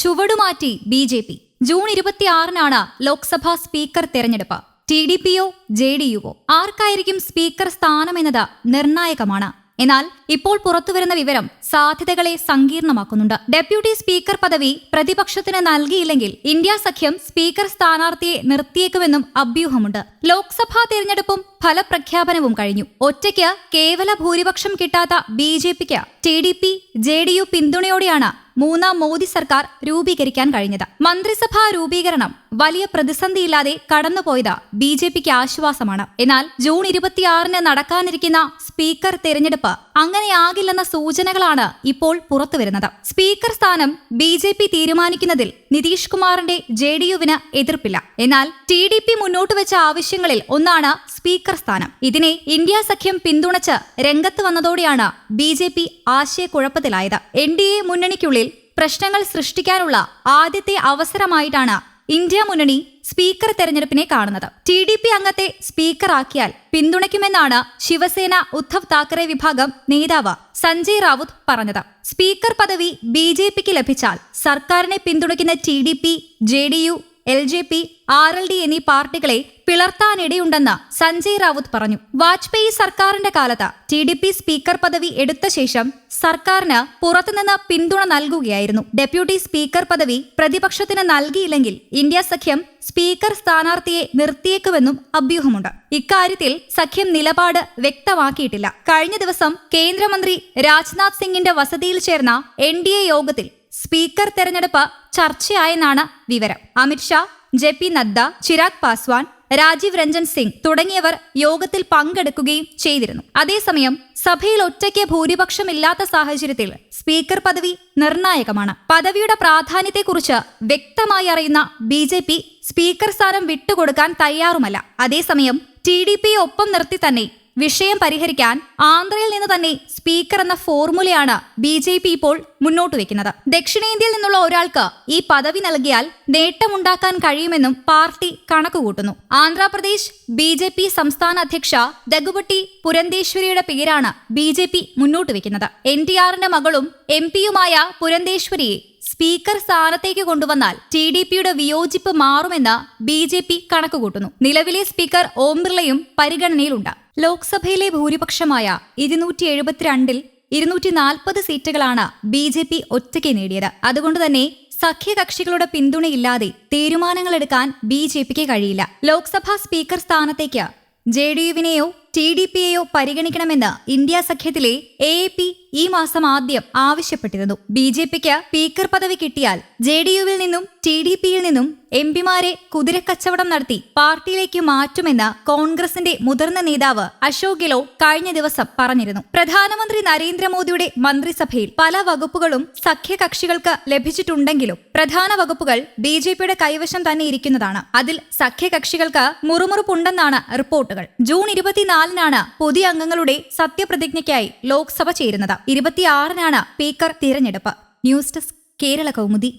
ചുവടുമാറ്റി B J P. June ഇരുപത്തിയാറിനാണ് Lok Sabha speaker തെരഞ്ഞെടുപ്പ്. T D പിയോ ജെ ഡി യുവോ ആർക്കായിരിക്കും സ്പീക്കർ സ്ഥാനമെന്നത് നിർണായകമാണ്. എന്നാൽ ഇപ്പോൾ പുറത്തുവരുന്ന വിവരം സാധ്യതകളെ സങ്കീർണമാക്കുന്നുണ്ട്. ഡെപ്യൂട്ടി സ്പീക്കർ പദവി പ്രതിപക്ഷത്തിന് നൽകിയില്ലെങ്കിൽ ഇന്ത്യ സഖ്യം സ്പീക്കർ സ്ഥാനാർത്ഥിയെ നിർത്തിയേക്കുമെന്നും അഭ്യൂഹമുണ്ട്. ലോക്സഭാ തെരഞ്ഞെടുപ്പും ഫലപ്രഖ്യാപനവും കഴിഞ്ഞു. ഒറ്റയ്ക്ക് കേവല ഭൂരിപക്ഷം കിട്ടാത്ത ബി ജെ പിക്ക് T D P J D U പിന്തുണയോടെയാണ് മൂന്നാം മോദി സർക്കാർ രൂപീകരിക്കാൻ കഴിഞ്ഞത്. മന്ത്രിസഭാ രൂപീകരണം വലിയ പ്രതിസന്ധിയില്ലാതെ കടന്നുപോയത് ബി ജെ പിക്ക് ആശ്വാസമാണ്. എന്നാൽ ജൂൺ ഇരുപത്തിയാറിന് നടക്കാനിരിക്കുന്ന സ്പീക്കർ തെരഞ്ഞെടുപ്പ് അങ്ങനെയാകില്ലെന്ന സൂചനകളാണ് ഇപ്പോൾ പുറത്തുവരുന്നത് സ്പീക്കർ സ്ഥാനം ബി ജെ പി തീരുമാനിക്കുന്നതിൽ നിതീഷ് കുമാറിന്റെ ജെ ഡി യുവിന് എതിർപ്പില്ല. എന്നാൽ ടി ഡി പി മുന്നോട്ട് വെച്ച ആവശ്യങ്ങളിൽ ഒന്നാണ് സ്പീക്കർ സ്ഥാനം. ഇതിനെ ഇന്ത്യ സഖ്യം പിന്തുണച്ച് രംഗത്ത് വന്നതോടെയാണ് ബി ജെ പി ആശയക്കുഴപ്പത്തിലായത്. എൻ ഡി എ മുന്നണിക്കുള്ളിൽ പ്രശ്നങ്ങൾ സൃഷ്ടിക്കാനുള്ള ആദ്യത്തെ അവസരമായിട്ടാണ് ഇന്ത്യ മുന്നണി സ്പീക്കർ തെരഞ്ഞെടുപ്പിനെ കാണുന്നത്. ടി ഡി പി അംഗത്തെ സ്പീക്കറാക്കിയാൽ പിന്തുണയ്ക്കുമെന്നാണ് ശിവസേന ഉദ്ധവ് താക്കറെ വിഭാഗം നേതാവ് സഞ്ജയ് റാവുത്ത് പറഞ്ഞത്. സ്പീക്കർ പദവി ബി ജെ പിക്ക് ലഭിച്ചാൽ സർക്കാരിനെ പിന്തുണയ്ക്കുന്ന T D P J D U L J P R L D എന്നീ പാർട്ടികളെ പിളർത്താനിടയുണ്ടെന്ന് സഞ്ജയ് റാവുത്ത് പറഞ്ഞു. വാജ്പേയി സർക്കാരിന്റെ കാലത്ത് ടി ഡി പി സ്പീക്കർ പദവി എടുത്ത ശേഷം സർക്കാരിന് പുറത്തുനിന്ന് പിന്തുണ നൽകുകയായിരുന്നു. ഡെപ്യൂട്ടി സ്പീക്കർ പദവി പ്രതിപക്ഷത്തിന് നൽകിയില്ലെങ്കിൽ ഇന്ത്യ സഖ്യം സ്പീക്കർ സ്ഥാനാർത്ഥിയെ നിർത്തിയേക്കുമെന്നും അഭ്യൂഹമുണ്ട്. ഇക്കാര്യത്തിൽ സഖ്യം നിലപാട് വ്യക്തമാക്കിയിട്ടില്ല. കഴിഞ്ഞ ദിവസം കേന്ദ്രമന്ത്രി രാജ്നാഥ് സിംഗിന്റെ വസതിയിൽ ചേർന്ന എൻ യോഗത്തിൽ സ്പീക്കർ തെരഞ്ഞെടുപ്പ് ചർച്ചയായെന്നാണ് വിവരം. അമിത്ഷാ ജെ പി നദ്ദ ചിരാഗ് പാസ്വാൻ രാജീവ് രഞ്ജൻ സിംഗ് തുടങ്ങിയവർ യോഗത്തിൽ പങ്കെടുക്കുകയും ചെയ്തിരുന്നു. അതേസമയം സഭയിൽ ഒറ്റയ്ക്ക് ഭൂരിപക്ഷമില്ലാത്ത സാഹചര്യത്തിൽ സ്പീക്കർ പദവി നിർണായകമാണ്. പദവിയുടെ പ്രാധാന്യത്തെക്കുറിച്ച് വ്യക്തമായി അറിയുന്ന ബി ജെ പി സ്പീക്കർ സ്ഥാനം വിട്ടുകൊടുക്കാൻ തയ്യാറുമല്ല. അതേസമയം ടി ഡി ഒപ്പം നിർത്തി തന്നെ വിഷയം പരിഹരിക്കാൻ ആന്ധ്രയിൽ നിന്ന് തന്നെ സ്പീക്കർ എന്ന ഫോർമുലയാണ് ബി ജെ പി ഇപ്പോൾ മുന്നോട്ട് വെക്കുന്നത്. ദക്ഷിണേന്ത്യയിൽ നിന്നുള്ള ഒരാൾക്ക് ഈ പദവി നൽകിയാൽ നേട്ടമുണ്ടാക്കാൻ കഴിയുമെന്നും പാർട്ടി കണക്കുകൂട്ടുന്നു. ആന്ധ്രാപ്രദേശ് ബി ജെ പി സംസ്ഥാന അധ്യക്ഷ ദഗുബട്ടി പുരന്തേശ്വരിയുടെ പേരാണ് ബി ജെ പി മുന്നോട്ട് വെക്കുന്നത്. എൻ ടി ആറിന്റെ മകളും എം പിയുമായ പുരന്തേശ്വരിയെ സ്പീക്കർ സ്ഥാനത്തേക്ക് കൊണ്ടുവന്നാൽ ടി ഡി പിയുടെ വിയോജിപ്പ് മാറുമെന്ന് ബി ജെ പി കണക്കുകൂട്ടുന്നു. നിലവിലെ സ്പീക്കർ ഓം ബിർളയും പരിഗണനയിലുണ്ട്. ലോക്സഭയിലെ ഭൂരിപക്ഷമായ ഇരുന്നൂറ്റി എഴുപത്തിരണ്ടിൽ ഇരുന്നൂറ്റി നാൽപ്പത് സീറ്റുകളാണ് ബി ജെ പി ഒറ്റയ്ക്ക് നേടിയത്. അതുകൊണ്ട് തന്നെ സഖ്യകക്ഷികളുടെ പിന്തുണയില്ലാതെ തീരുമാനങ്ങളെടുക്കാൻ ബി ജെ പിക്ക് കഴിയില്ല. ലോക്സഭാ സ്പീക്കർ സ്ഥാനത്തേക്ക് ജെ ഡി യുവിനെയോ ടി ഡി പിയെയോ പരിഗണിക്കണമെന്ന് ഇന്ത്യ സഖ്യത്തിലെ എ പി ഈ മാസം ആദ്യം ആവശ്യപ്പെട്ടിരുന്നു. ബി ജെ പിക്ക് സ്പീക്കർ പദവി കിട്ടിയാൽ ജെ ഡി യുവിൽ നിന്നും ടി ഡി പിയിൽ നിന്നും എം പിമാരെ കുതിരക്കച്ചവടം നടത്തി പാർട്ടിയിലേക്ക് മാറ്റുമെന്ന് കോൺഗ്രസിന്റെ മുതിർന്ന നേതാവ് അശോക് ഗെലോട്ട് കഴിഞ്ഞ ദിവസം പറഞ്ഞിരുന്നു. പ്രധാനമന്ത്രി നരേന്ദ്രമോദിയുടെ മന്ത്രിസഭയിൽ പല വകുപ്പുകളും സഖ്യകക്ഷികൾക്ക് ലഭിച്ചിട്ടുണ്ടെങ്കിലും പ്രധാന വകുപ്പുകൾ ബി ജെ പിയുടെ കൈവശം തന്നെ ഇരിക്കുന്നതാണ്. അതിൽ സഖ്യകക്ഷികൾക്ക് മുറുമുറുപ്പുണ്ടെന്നാണ് റിപ്പോർട്ടുകൾ. ജൂൺ ഇരുപത്തിനാലിനാണ് പുതിയ അംഗങ്ങളുടെ സത്യപ്രതിജ്ഞയ്ക്കായി ലോക്സഭ ചേരുന്നത്. ഇരുപത്തിയാറിനാണ് സ്പീക്കർ തിരഞ്ഞെടുപ്പ്. News desk Kerala Kaumudi.